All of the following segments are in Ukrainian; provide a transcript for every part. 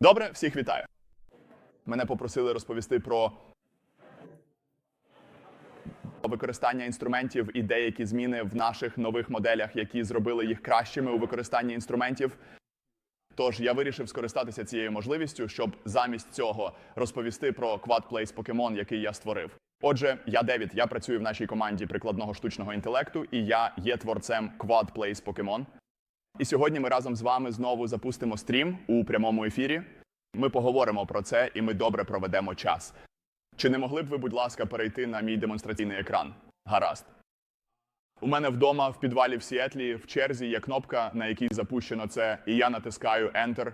Добре, всіх вітаю. Мене попросили розповісти про використання інструментів і деякі зміни в наших нових моделях, які зробили їх кращими у використанні інструментів. Тож я вирішив скористатися цією можливістю, щоб замість цього розповісти про Quad Plays Pokemon, який я створив. Отже, я Девід, я працюю в нашій команді прикладного штучного інтелекту, і я є творцем Quad Plays Pokemon. І сьогодні ми разом з вами знову запустимо стрім у прямому ефірі. Ми поговоримо про це і ми добре проведемо час. Чи не могли б ви, будь ласка, перейти на мій демонстраційний екран? Гаразд. У мене вдома в підвалі в Сіетлі в черзі є кнопка, на якій запущено це, і я натискаю Enter.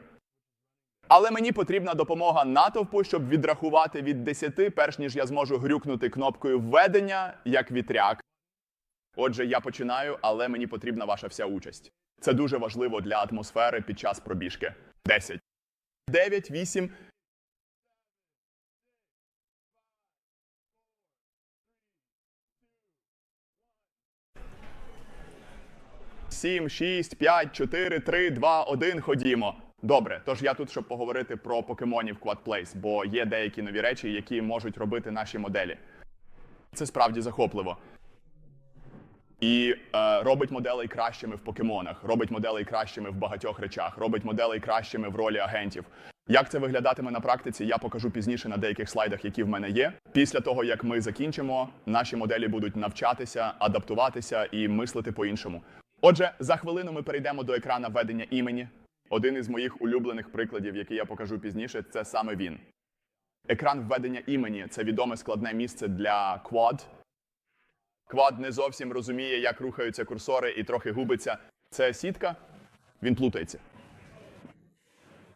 Але мені потрібна допомога натовпу, щоб відрахувати від 10, перш ніж я зможу грюкнути кнопкою введення як вітряк. Отже, я починаю, але мені потрібна ваша вся участь. Це дуже важливо для атмосфери під час пробіжки. 10. 9, 8. Сім, шість, п'ять, чотири, три, два, один. Ходімо. Добре, тож я тут, щоб поговорити про покемонів Quad Plays, бо є деякі нові речі, які можуть робити наші моделі. Це справді захопливо. І е, робить моделей кращими в покемонах, робить моделей кращими в багатьох речах, робить моделей кращими в ролі агентів. Як це виглядатиме на практиці, я покажу пізніше на деяких слайдах, які в мене є. Після того, як ми закінчимо, наші моделі будуть навчатися, адаптуватися і мислити по-іншому. Отже, за хвилину ми перейдемо до екрана введення імені. Один із моїх улюблених прикладів, який я покажу пізніше, це саме він. Екран введення імені це відоме складне місце для Quad. Quad не зовсім розуміє, як рухаються курсори і трохи губиться. Це сітка, він плутається.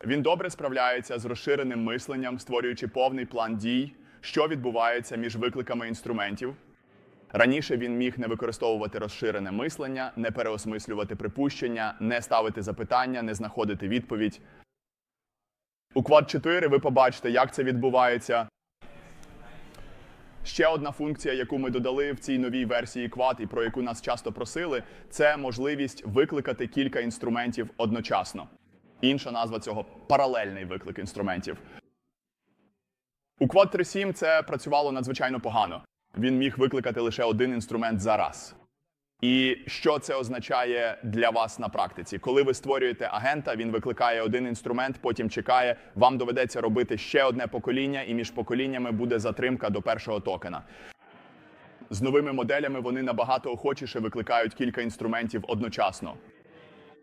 Він добре справляється з розширеним мисленням, створюючи повний план дій, що відбувається між викликами інструментів. Раніше він міг не використовувати розширене мислення, не переосмислювати припущення, не ставити запитання, не знаходити відповідь. У Quad 4 ви побачите, як це відбувається. Ще одна функція, яку ми додали в цій новій версії Quad і про яку нас часто просили, це можливість викликати кілька інструментів одночасно. Інша назва цього паралельний виклик інструментів. У Quad 3.7 це працювало надзвичайно погано. Він міг викликати лише один інструмент за раз. І що це означає для вас на практиці? Коли ви створюєте агента, він викликає один інструмент, потім чекає. Вам доведеться робити ще одне покоління, і між поколіннями буде затримка до першого токена. З новими моделями вони набагато охочіше викликають кілька інструментів одночасно.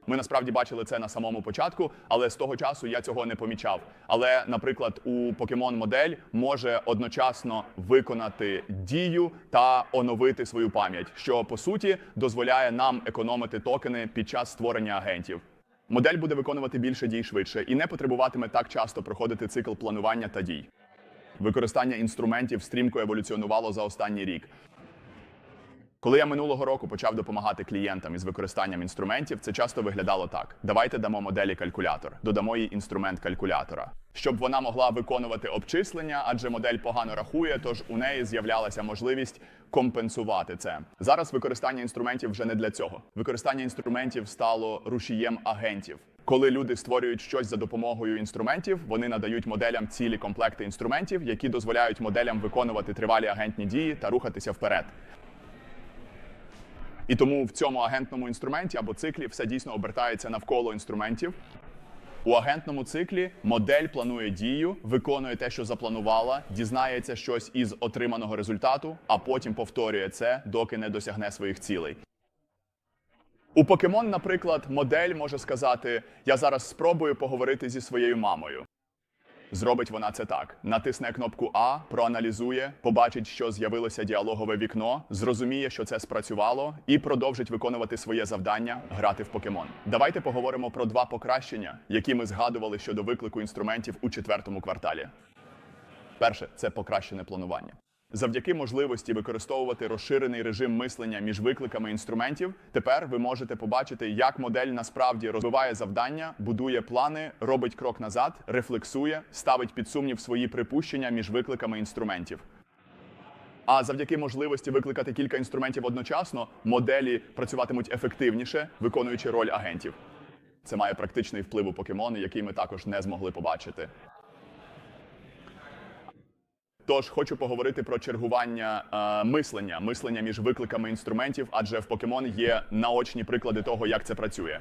Ми насправді бачили це на самому початку, але з того часу я цього не помічав. Але, наприклад, у Pokemon модель може одночасно виконати дію та оновити свою пам'ять, що по суті дозволяє нам економити токени під час створення агентів. Модель буде виконувати більше дій швидше і не потребуватиме так часто проходити цикл планування та дій. Використання інструментів стрімко еволюціонувало за останній рік. Коли я минулого року почав допомагати клієнтам із використанням інструментів, це часто виглядало так: давайте дамо моделі калькулятор, додамо їй інструмент калькулятора, щоб вона могла виконувати обчислення, адже модель погано рахує, тож у неї з'являлася можливість компенсувати це. Зараз використання інструментів вже не для цього. Використання інструментів стало рушієм агентів. Коли люди створюють щось за допомогою інструментів, вони надають моделям цілі комплекти інструментів, які дозволяють моделям виконувати тривалі агентні дії та рухатися вперед. І тому в цьому агентному інструменті або циклі все дійсно обертається навколо інструментів. У агентному циклі модель планує дію, виконує те, що запланувала, дізнається щось із отриманого результату, а потім повторює це, доки не досягне своїх цілей. У Pokemon, наприклад, модель може сказати: Я зараз спробую поговорити зі своєю мамою. Зробить вона це так: натисне кнопку А, проаналізує, побачить, що з'явилося діалогове вікно, зрозуміє, що це спрацювало, і продовжить виконувати своє завдання грати в покемон. Давайте поговоримо про два покращення, які ми згадували щодо виклику інструментів у четвертому кварталі. Перше це покращене планування. Завдяки можливості використовувати розширений режим мислення між викликами інструментів, тепер ви можете побачити, як модель насправді розвиває завдання, будує плани, робить крок назад, рефлексує, ставить під сумнів свої припущення між викликами інструментів. А завдяки можливості викликати кілька інструментів одночасно, моделі працюватимуть ефективніше, виконуючи роль агентів. Це має практичний вплив у покемони, який ми також не змогли побачити. Тож хочу поговорити про чергування е, мислення, мислення між викликами інструментів, адже в покемон є наочні приклади того, як це працює.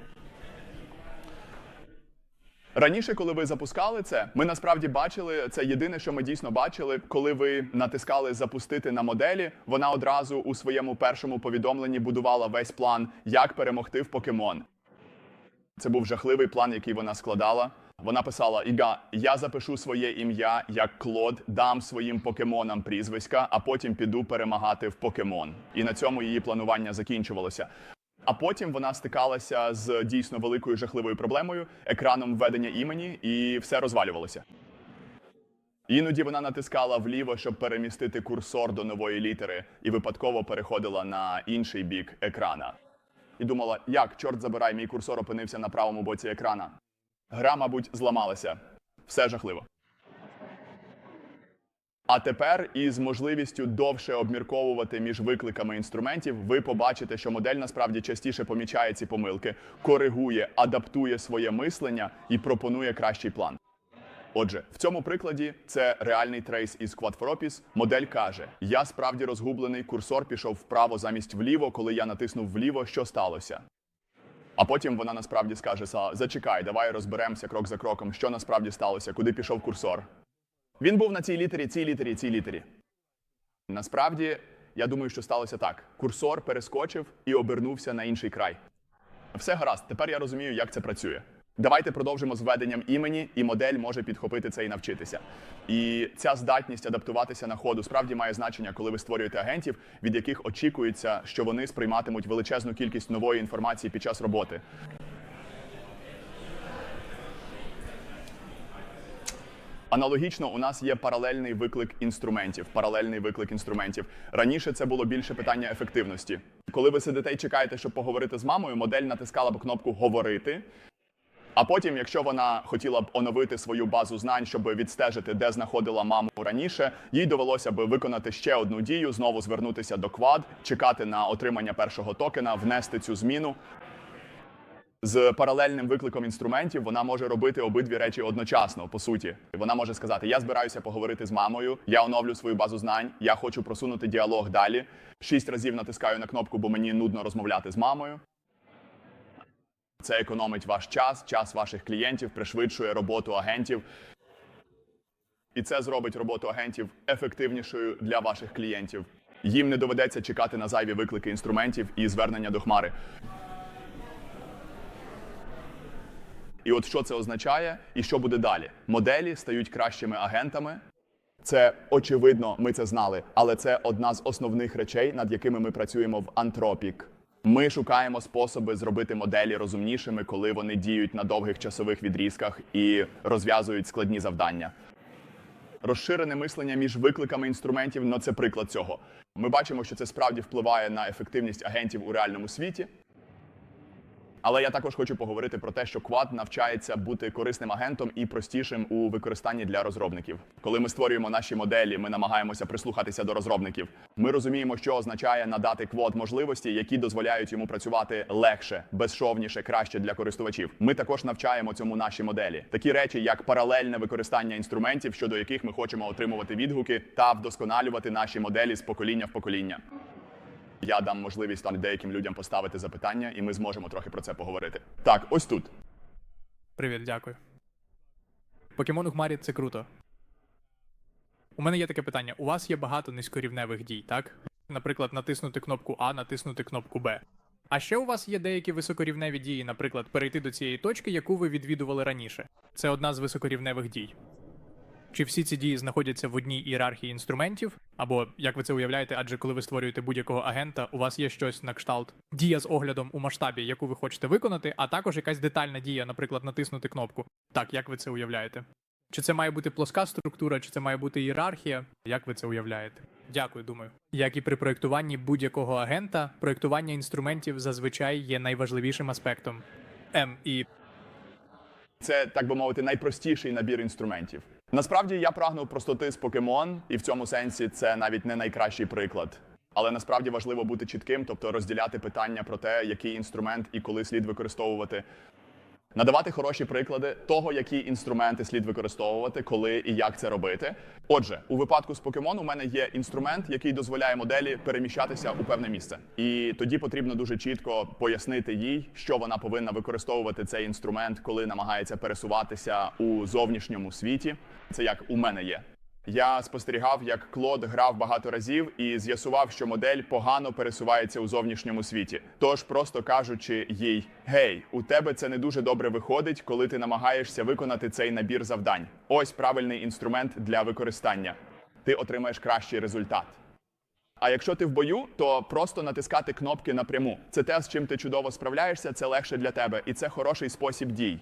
Раніше, коли ви запускали це, ми насправді бачили це єдине, що ми дійсно бачили, коли ви натискали запустити на моделі. Вона одразу у своєму першому повідомленні будувала весь план, як перемогти в покемон. Це був жахливий план, який вона складала. Вона писала: Іга, я запишу своє ім'я як Клод, дам своїм покемонам прізвиська, а потім піду перемагати в покемон. І на цьому її планування закінчувалося. А потім вона стикалася з дійсно великою жахливою проблемою екраном введення імені, і все розвалювалося. Іноді вона натискала вліво, щоб перемістити курсор до нової літери, і випадково переходила на інший бік екрана. І думала, як, чорт забирай, мій курсор опинився на правому боці екрана. Гра, мабуть, зламалася. Все жахливо. А тепер із можливістю довше обмірковувати між викликами інструментів, ви побачите, що модель насправді частіше помічає ці помилки, коригує, адаптує своє мислення і пропонує кращий план. Отже, в цьому прикладі це реальний трейс із Quad. Модель каже: Я справді розгублений, курсор пішов вправо замість вліво, коли я натиснув вліво, що сталося. А потім вона насправді скаже: «Са, зачекай, давай розберемося крок за кроком, що насправді сталося, куди пішов курсор. Він був на цій літері, цій літері, цій літері. Насправді, я думаю, що сталося так: курсор перескочив і обернувся на інший край. Все гаразд, тепер я розумію, як це працює. Давайте продовжимо з введенням імені, і модель може підхопити це і навчитися. І ця здатність адаптуватися на ходу справді має значення, коли ви створюєте агентів, від яких очікується, що вони сприйматимуть величезну кількість нової інформації під час роботи. Аналогічно, у нас є паралельний виклик інструментів. Паралельний виклик інструментів. Раніше це було більше питання ефективності. Коли ви сидите і чекаєте, щоб поговорити з мамою, модель натискала б кнопку Говорити. А потім, якщо вона хотіла б оновити свою базу знань, щоб відстежити, де знаходила маму раніше, їй довелося б виконати ще одну дію, знову звернутися до квад, чекати на отримання першого токена, внести цю зміну. З паралельним викликом інструментів вона може робити обидві речі одночасно. По суті, вона може сказати: Я збираюся поговорити з мамою, я оновлю свою базу знань, я хочу просунути діалог далі. Шість разів натискаю на кнопку, бо мені нудно розмовляти з мамою. Це економить ваш час, час ваших клієнтів, пришвидшує роботу агентів. І це зробить роботу агентів ефективнішою для ваших клієнтів. Їм не доведеться чекати на зайві виклики інструментів і звернення до хмари. І от що це означає, і що буде далі? Моделі стають кращими агентами. Це очевидно, ми це знали, але це одна з основних речей, над якими ми працюємо в Антропік. Ми шукаємо способи зробити моделі розумнішими, коли вони діють на довгих часових відрізках і розв'язують складні завдання. Розширене мислення між викликами інструментів ну це приклад цього. Ми бачимо, що це справді впливає на ефективність агентів у реальному світі. Але я також хочу поговорити про те, що Quad навчається бути корисним агентом і простішим у використанні для розробників. Коли ми створюємо наші моделі, ми намагаємося прислухатися до розробників. Ми розуміємо, що означає надати Quad можливості, які дозволяють йому працювати легше, безшовніше, краще для користувачів. Ми також навчаємо цьому наші моделі. Такі речі, як паралельне використання інструментів, щодо яких ми хочемо отримувати відгуки, та вдосконалювати наші моделі з покоління в покоління. Я дам можливість там деяким людям поставити запитання, і ми зможемо трохи про це поговорити. Так, ось тут. Привіт, дякую. Покемон у хмарі це круто. У мене є таке питання: у вас є багато низькорівневих дій, так? Наприклад, натиснути кнопку А, натиснути кнопку Б. А ще у вас є деякі високорівневі дії, наприклад, перейти до цієї точки, яку ви відвідували раніше. Це одна з високорівневих дій. Чи всі ці дії знаходяться в одній ієрархії інструментів? Або як ви це уявляєте, адже коли ви створюєте будь-якого агента, у вас є щось на кшталт дія з оглядом у масштабі, яку ви хочете виконати, а також якась детальна дія, наприклад, натиснути кнопку. Так, як ви це уявляєте? Чи це має бути плоска структура, чи це має бути ієрархія? Як ви це уявляєте? Дякую, думаю. Як і при проєктуванні будь-якого агента, проєктування інструментів зазвичай є найважливішим аспектом. М і Це, так би мовити, найпростіший набір інструментів. Насправді я прагнув простоти з покемон, і в цьому сенсі це навіть не найкращий приклад. Але насправді важливо бути чітким, тобто розділяти питання про те, який інструмент і коли слід використовувати. Надавати хороші приклади того, які інструменти слід використовувати, коли і як це робити. Отже, у випадку з покемон у мене є інструмент, який дозволяє моделі переміщатися у певне місце. І тоді потрібно дуже чітко пояснити їй, що вона повинна використовувати цей інструмент, коли намагається пересуватися у зовнішньому світі. Це як у мене є. Я спостерігав, як Клод грав багато разів і з'ясував, що модель погано пересувається у зовнішньому світі. Тож, просто кажучи їй: гей, у тебе це не дуже добре виходить, коли ти намагаєшся виконати цей набір завдань. Ось правильний інструмент для використання. Ти отримаєш кращий результат. А якщо ти в бою, то просто натискати кнопки напряму. Це те, з чим ти чудово справляєшся, це легше для тебе, і це хороший спосіб дій.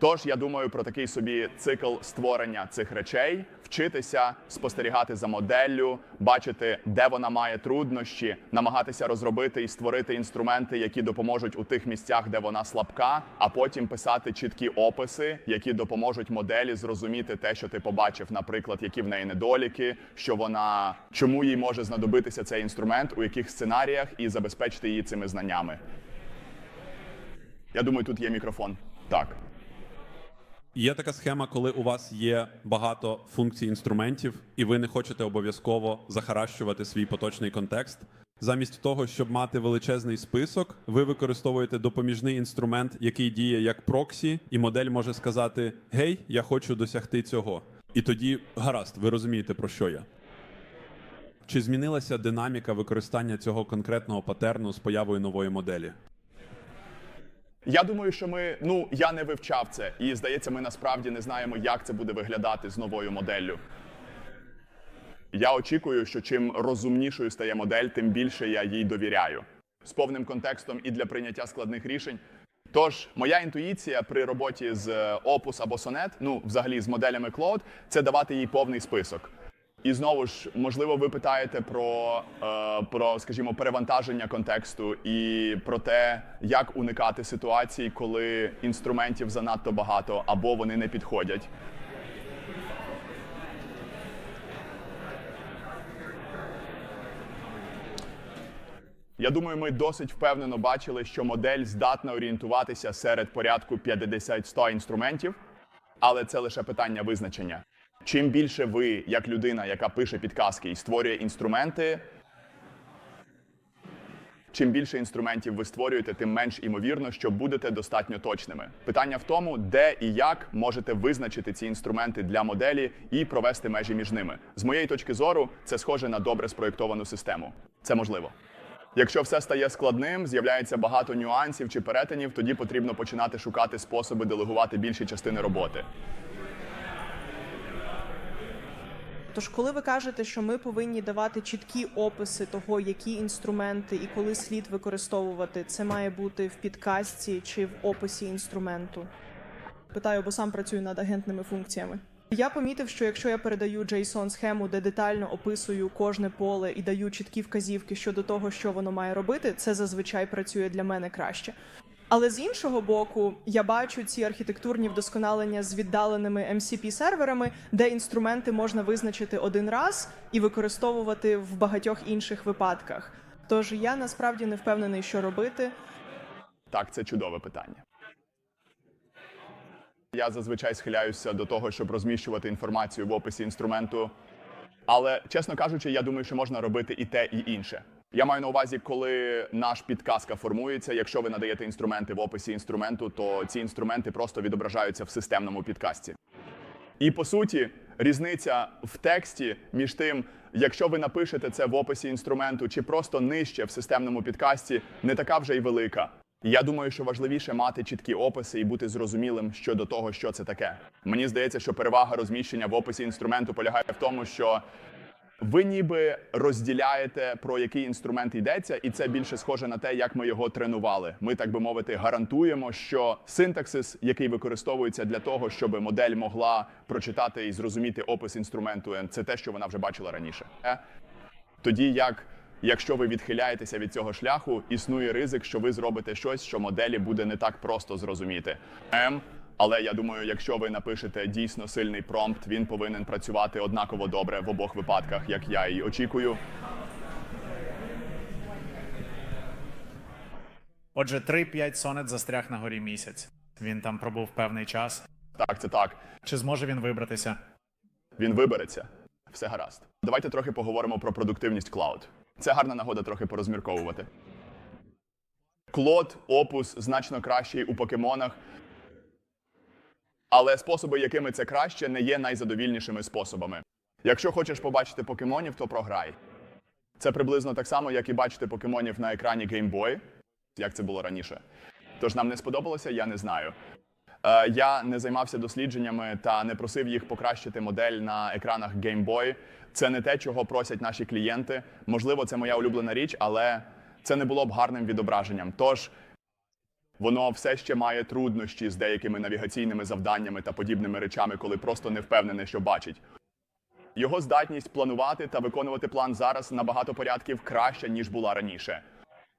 Тож я думаю про такий собі цикл створення цих речей, вчитися спостерігати за моделлю, бачити, де вона має труднощі, намагатися розробити і створити інструменти, які допоможуть у тих місцях, де вона слабка, а потім писати чіткі описи, які допоможуть моделі зрозуміти те, що ти побачив, наприклад, які в неї недоліки, що вона чому їй може знадобитися цей інструмент, у яких сценаріях, і забезпечити її цими знаннями. Я думаю, тут є мікрофон. Так. Є така схема, коли у вас є багато функцій інструментів, і ви не хочете обов'язково захаращувати свій поточний контекст. Замість того, щоб мати величезний список, ви використовуєте допоміжний інструмент, який діє як проксі, і модель може сказати: Гей, я хочу досягти цього. І тоді гаразд, ви розумієте про що я. Чи змінилася динаміка використання цього конкретного патерну з появою нової моделі? Я думаю, що ми ну я не вивчав це, і здається, ми насправді не знаємо, як це буде виглядати з новою моделлю. Я очікую, що чим розумнішою стає модель, тим більше я їй довіряю з повним контекстом і для прийняття складних рішень. Тож, моя інтуїція при роботі з е, Opus або Sonnet, ну взагалі з моделями Claude, це давати їй повний список. І знову ж, можливо, ви питаєте про, е, про, скажімо, перевантаження контексту і про те, як уникати ситуацій, коли інструментів занадто багато або вони не підходять. Я думаю, ми досить впевнено бачили, що модель здатна орієнтуватися серед порядку 50-100 інструментів, але це лише питання визначення. Чим більше ви, як людина, яка пише підказки і створює інструменти, чим більше інструментів ви створюєте, тим менш імовірно, що будете достатньо точними. Питання в тому, де і як можете визначити ці інструменти для моделі і провести межі між ними. З моєї точки зору, це схоже на добре спроєктовану систему. Це можливо. Якщо все стає складним, з'являється багато нюансів чи перетинів, тоді потрібно починати шукати способи делегувати більші частини роботи. Тож, коли ви кажете, що ми повинні давати чіткі описи того, які інструменти і коли слід використовувати, це має бути в підкастці чи в описі інструменту? Питаю, бо сам працюю над агентними функціями. Я помітив, що якщо я передаю JSON схему, де детально описую кожне поле і даю чіткі вказівки щодо того, що воно має робити, це зазвичай працює для мене краще. Але з іншого боку, я бачу ці архітектурні вдосконалення з віддаленими mcp серверами де інструменти можна визначити один раз і використовувати в багатьох інших випадках. Тож я насправді не впевнений, що робити. Так, це чудове питання. Я зазвичай схиляюся до того, щоб розміщувати інформацію в описі інструменту. Але, чесно кажучи, я думаю, що можна робити і те, і інше. Я маю на увазі, коли наш підказка формується. Якщо ви надаєте інструменти в описі інструменту, то ці інструменти просто відображаються в системному підкасті. І по суті, різниця в тексті між тим, якщо ви напишете це в описі інструменту, чи просто нижче в системному підкасті, не така вже й велика. Я думаю, що важливіше мати чіткі описи і бути зрозумілим щодо того, що це таке. Мені здається, що перевага розміщення в описі інструменту полягає в тому, що ви ніби розділяєте про який інструмент йдеться, і це більше схоже на те, як ми його тренували. Ми, так би мовити, гарантуємо, що синтаксис, який використовується для того, щоб модель могла прочитати і зрозуміти опис інструменту, це те, що вона вже бачила раніше. Е? Тоді як. Якщо ви відхиляєтеся від цього шляху, існує ризик, що ви зробите щось, що моделі буде не так просто зрозуміти. Ем, але я думаю, якщо ви напишете дійсно сильний промпт, він повинен працювати однаково добре в обох випадках, як я і очікую. Отже, 3-5 сонет застряг на горі місяць. Він там пробув певний час. Так, це так. Чи зможе він вибратися? Він вибереться. Все гаразд. Давайте трохи поговоримо про продуктивність клауд. Це гарна нагода трохи порозмірковувати. Клод, опус значно кращий у покемонах. Але способи, якими це краще, не є найзадовільнішими способами. Якщо хочеш побачити покемонів, то програй. Це приблизно так само, як і бачити покемонів на екрані Game Boy, як це було раніше. Тож нам не сподобалося, я не знаю. Е, Я не займався дослідженнями та не просив їх покращити модель на екранах Game Boy. Це не те, чого просять наші клієнти. Можливо, це моя улюблена річ, але це не було б гарним відображенням. Тож воно все ще має труднощі з деякими навігаційними завданнями та подібними речами, коли просто не впевнений, що бачить. Його здатність планувати та виконувати план зараз набагато порядків краща, ніж була раніше.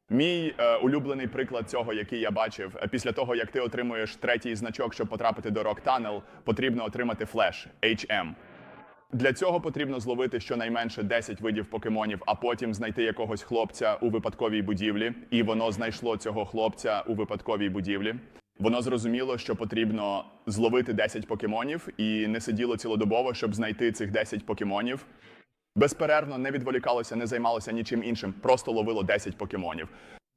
Мій е, улюблений приклад цього, який я бачив, е, після того як ти отримуєш третій значок, щоб потрапити до Rock Tunnel, потрібно отримати флеш HM. Для цього потрібно зловити щонайменше 10 видів покемонів, а потім знайти якогось хлопця у випадковій будівлі, і воно знайшло цього хлопця у випадковій будівлі. Воно зрозуміло, що потрібно зловити 10 покемонів, і не сиділо цілодобово, щоб знайти цих 10 покемонів. Безперервно не відволікалося, не займалося нічим іншим, просто ловило 10 покемонів.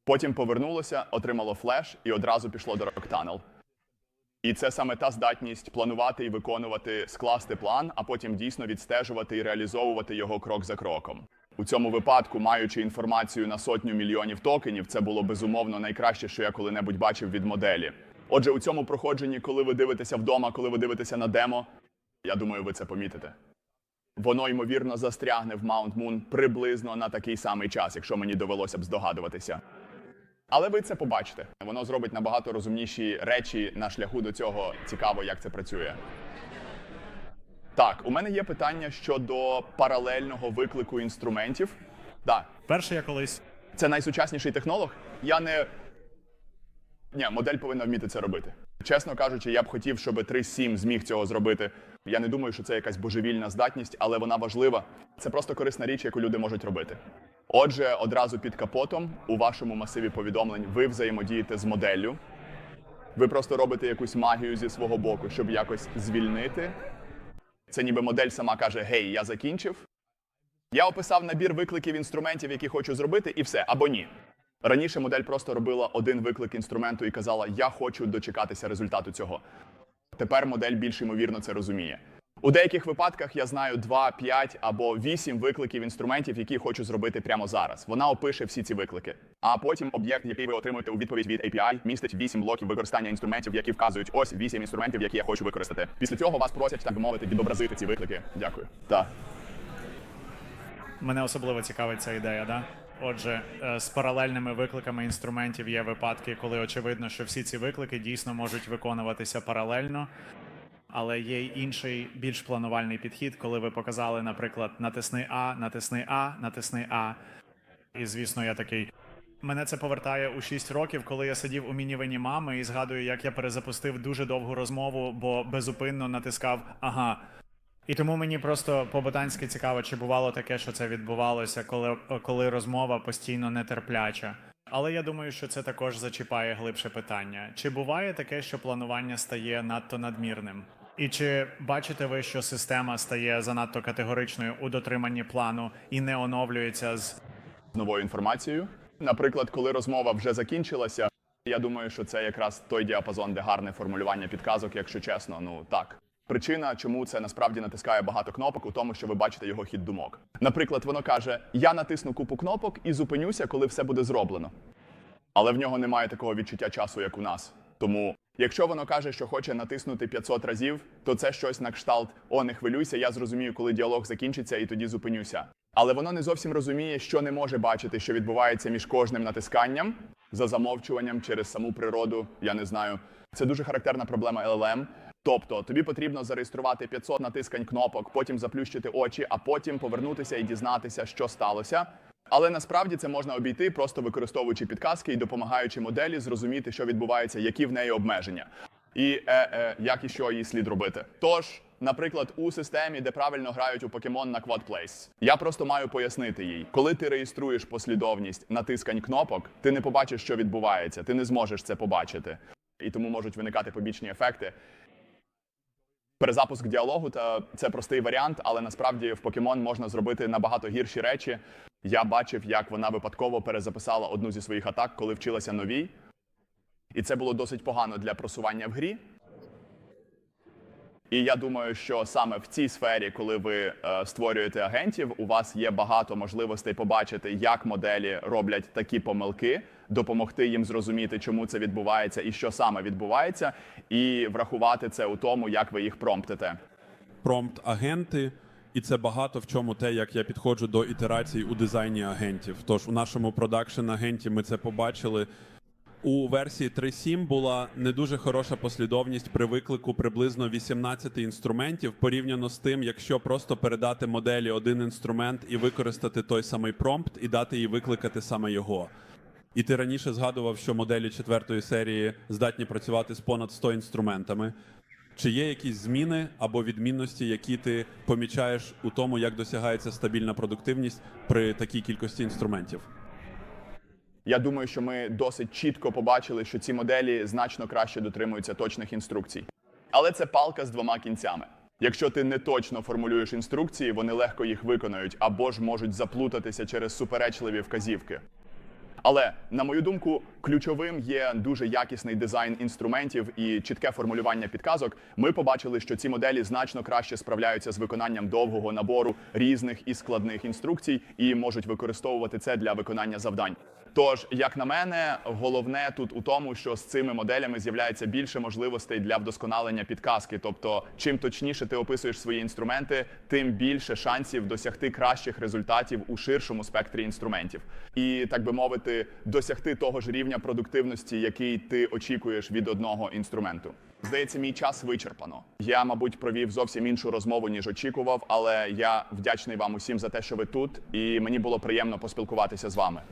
Потім повернулося, отримало флеш і одразу пішло до Tunnel. І це саме та здатність планувати і виконувати, скласти план, а потім дійсно відстежувати і реалізовувати його крок за кроком. У цьому випадку, маючи інформацію на сотню мільйонів токенів, це було безумовно найкраще, що я коли-небудь бачив від моделі. Отже, у цьому проходженні, коли ви дивитеся вдома, коли ви дивитеся на демо, я думаю, ви це помітите. Воно ймовірно застрягне в Маунт Мун приблизно на такий самий час, якщо мені довелося б здогадуватися. Але ви це побачите. Воно зробить набагато розумніші речі на шляху до цього. Цікаво, як це працює. Так, у мене є питання щодо паралельного виклику інструментів. Так, Перше, я колись це найсучасніший технолог. Я не. Ні, модель повинна вміти це робити. Чесно кажучи, я б хотів, щоб 3.7 зміг цього зробити. Я не думаю, що це якась божевільна здатність, але вона важлива. Це просто корисна річ, яку люди можуть робити. Отже, одразу під капотом у вашому масиві повідомлень ви взаємодієте з моделлю. Ви просто робите якусь магію зі свого боку, щоб якось звільнити. Це ніби модель сама каже: Гей, я закінчив. Я описав набір викликів інструментів, які хочу зробити, і все або ні. Раніше модель просто робила один виклик інструменту і казала: Я хочу дочекатися результату цього. Тепер модель більш ймовірно це розуміє. У деяких випадках я знаю 2, 5 або 8 викликів інструментів, які хочу зробити прямо зараз. Вона опише всі ці виклики. А потім об'єкт, який ви отримуєте у відповідь від API, містить 8 блоків використання інструментів, які вказують ось 8 інструментів, які я хочу використати. Після цього вас просять, так би мовити, відобразити ці виклики. Дякую. Так. мене особливо цікавить ця ідея, да? Отже, е, з паралельними викликами інструментів є випадки, коли очевидно, що всі ці виклики дійсно можуть виконуватися паралельно. Але є й інший більш планувальний підхід, коли ви показали, наприклад, натисни А, натисни А, натисни А. І звісно, я такий. Мене це повертає у 6 років, коли я сидів у мінівині мами і згадую, як я перезапустив дуже довгу розмову, бо безупинно натискав ага. І тому мені просто по-ботанськи цікаво, чи бувало таке, що це відбувалося, коли, коли розмова постійно нетерпляча. Але я думаю, що це також зачіпає глибше питання. Чи буває таке, що планування стає надто надмірним? І чи бачите ви, що система стає занадто категоричною у дотриманні плану і не оновлюється з новою інформацією. Наприклад, коли розмова вже закінчилася, я думаю, що це якраз той діапазон, де гарне формулювання підказок, якщо чесно, ну так. Причина, чому це насправді натискає багато кнопок, у тому, що ви бачите його хід думок. Наприклад, воно каже: Я натисну купу кнопок і зупинюся, коли все буде зроблено. Але в нього немає такого відчуття часу, як у нас. Тому, якщо воно каже, що хоче натиснути 500 разів, то це щось на кшталт О, не хвилюйся, я зрозумію, коли діалог закінчиться, і тоді зупинюся. Але воно не зовсім розуміє, що не може бачити, що відбувається між кожним натисканням за замовчуванням через саму природу. Я не знаю. Це дуже характерна проблема LLM. Тобто тобі потрібно зареєструвати 500 натискань кнопок, потім заплющити очі, а потім повернутися і дізнатися, що сталося. Але насправді це можна обійти, просто використовуючи підказки і допомагаючи моделі зрозуміти, що відбувається, які в неї обмеження, і е, е, як і що їй слід робити. Тож, наприклад, у системі, де правильно грають у покемон на Quad Place, я просто маю пояснити їй, коли ти реєструєш послідовність натискань кнопок, ти не побачиш, що відбувається, ти не зможеш це побачити. і тому можуть виникати побічні ефекти. Перезапуск діалогу та це простий варіант, але насправді в покемон можна зробити набагато гірші речі. Я бачив, як вона випадково перезаписала одну зі своїх атак, коли вчилася новій. І це було досить погано для просування в грі. І я думаю, що саме в цій сфері, коли ви е, створюєте агентів, у вас є багато можливостей побачити, як моделі роблять такі помилки, допомогти їм зрозуміти, чому це відбувається і що саме відбувається, і врахувати це у тому, як ви їх промптите. промпт-агенти, і це багато в чому те, як я підходжу до ітерацій у дизайні агентів. Тож у нашому продакшн агенті ми це побачили. У версії 3.7 була не дуже хороша послідовність при виклику приблизно 18 інструментів порівняно з тим, якщо просто передати моделі один інструмент і використати той самий промпт і дати їй викликати саме його. І ти раніше згадував, що моделі четвертої серії здатні працювати з понад 100 інструментами. Чи є якісь зміни або відмінності, які ти помічаєш у тому, як досягається стабільна продуктивність при такій кількості інструментів? Я думаю, що ми досить чітко побачили, що ці моделі значно краще дотримуються точних інструкцій. Але це палка з двома кінцями. Якщо ти не точно формулюєш інструкції, вони легко їх виконають або ж можуть заплутатися через суперечливі вказівки. Але на мою думку, ключовим є дуже якісний дизайн інструментів і чітке формулювання підказок. Ми побачили, що ці моделі значно краще справляються з виконанням довгого набору різних і складних інструкцій і можуть використовувати це для виконання завдань. Тож, як на мене, головне тут у тому, що з цими моделями з'являється більше можливостей для вдосконалення підказки. Тобто, чим точніше ти описуєш свої інструменти, тим більше шансів досягти кращих результатів у ширшому спектрі інструментів, і так би мовити, досягти того ж рівня продуктивності, який ти очікуєш від одного інструменту. Здається, мій час вичерпано. Я, мабуть, провів зовсім іншу розмову ніж очікував, але я вдячний вам усім за те, що ви тут, і мені було приємно поспілкуватися з вами.